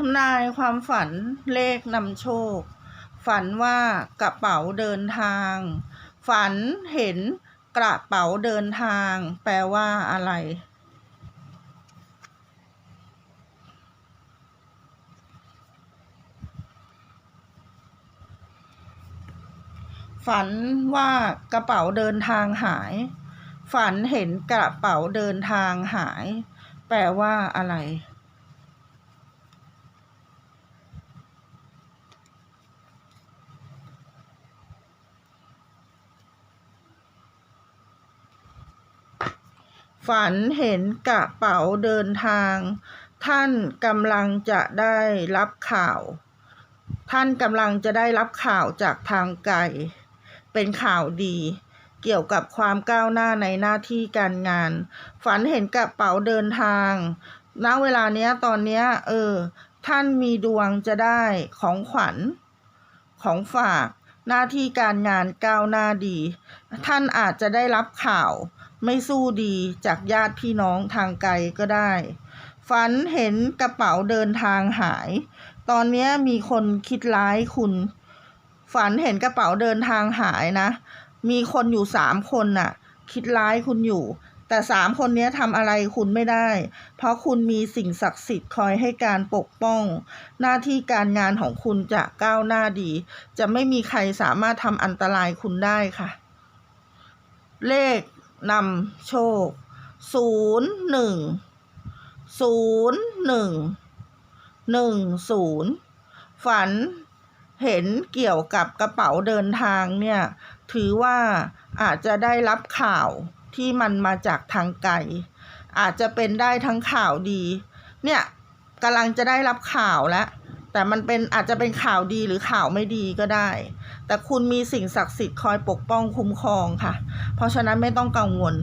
ทำนายความฝันเลขนำโชค ฝันว่ากระเป๋าเดินทาง ฝันเห็นกระเป๋าเดินทาง แปลว่าอะไร ฝันว่ากระเป๋าเดินทางหาย ฝันเห็นกระเป๋าเดินทางหาย แปลว่าอะไร ฝันเห็นกระเป๋าเดินทาง ท่านกำลังจะได้รับข่าว ท่านกำลังจะได้รับข่าวจากทางไกล เป็นข่าวดี เกี่ยวกับความก้าวหน้าในหน้าที่การงาน ฝันเห็นกระเป๋าเดินทาง ณ เวลาเนี้ยตอนเนี้ยเออ ท่านมีดวงจะได้ของขวัญของฝาก หน้าที่การงานก้าวหน้าดี ท่านอาจจะได้รับข่าว ไม่สู้ดีจากญาติพี่น้องทางไกลก็ได้ ฝันเห็นกระเป๋าเดินทางหาย ตอนนี้มีคนคิดร้ายคุณ ฝันเห็นกระเป๋าเดินทางหายนะ มีคนอยู่สามคนน่ะ คิดร้ายคุณอยู่ แต่สามคนนี้ทำอะไรคุณไม่ได้ เพราะคุณมีสิ่งศักดิ์สิทธิ์คอยให้การปกป้อง หน้าที่การงานของคุณจะก้าวหน้าดี จะไม่มีใครสามารถทำอันตรายคุณได้ค่ะ เลขนำโชคศูนย์หนึ่งศูนย์หนึ่งหนึ่งศูนย์ฝัน เห็นเกี่ยวกับกระเป๋าเดินทางเนี่ย ถือว่าอาจจะได้รับข่าวที่มันมาจากทางไกล อาจจะเป็นได้ทั้งข่าวดี เนี่ยกำลังจะได้รับข่าวแล้วแต่มันเป็นอาจจะเป็นข่าวดีหรือข่าวไม่ดีก็ได้ แต่คุณมีสิ่งศักดิ์สิทธิ์คอยปกป้องคุ้มครองค่ะ เพราะฉะนั้นไม่ต้องกังวล